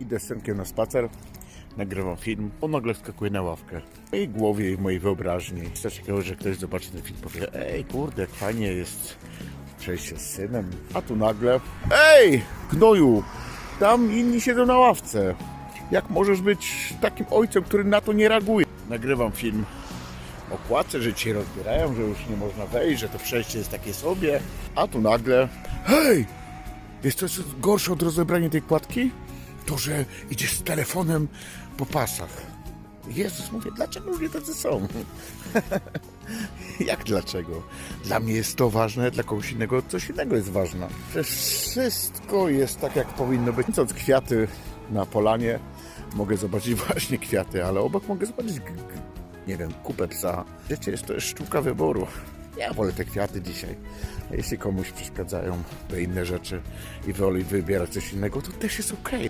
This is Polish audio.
Idę z synkiem na spacer, nagrywam film, on nagle skakuje na ławkę. W mojej głowie i w mojej wyobraźni. Jest coś takiego, że ktoś zobaczy ten film powie Ej, kurde, jak fajnie jest przejść się z synem. A tu nagle Ej, gnoju, tam inni siedzą na ławce. Jak możesz być takim ojcem, który na to nie reaguje? Nagrywam film okładce, że cię rozbierają, że już nie można wejść, że to przejście jest takie sobie, a tu nagle hej, jest coś gorsze od rozebrania tej kładki? To, że idziesz z telefonem po pasach. Jezus, mówię, dlaczego ludzie tacy są? Jak dlaczego? Dla mnie jest to ważne, dla kogoś innego coś innego jest ważne. Przecież wszystko jest tak, jak powinno być. Widząc kwiaty na polanie, mogę zobaczyć właśnie kwiaty, ale obok mogę zobaczyć, nie wiem, kupę psa. Wiecie, jest to jest sztuka wyboru. Ja wolę te kwiaty dzisiaj. Jeśli komuś przeszkadzają te inne rzeczy i woli wybierać coś innego, to też jest okej.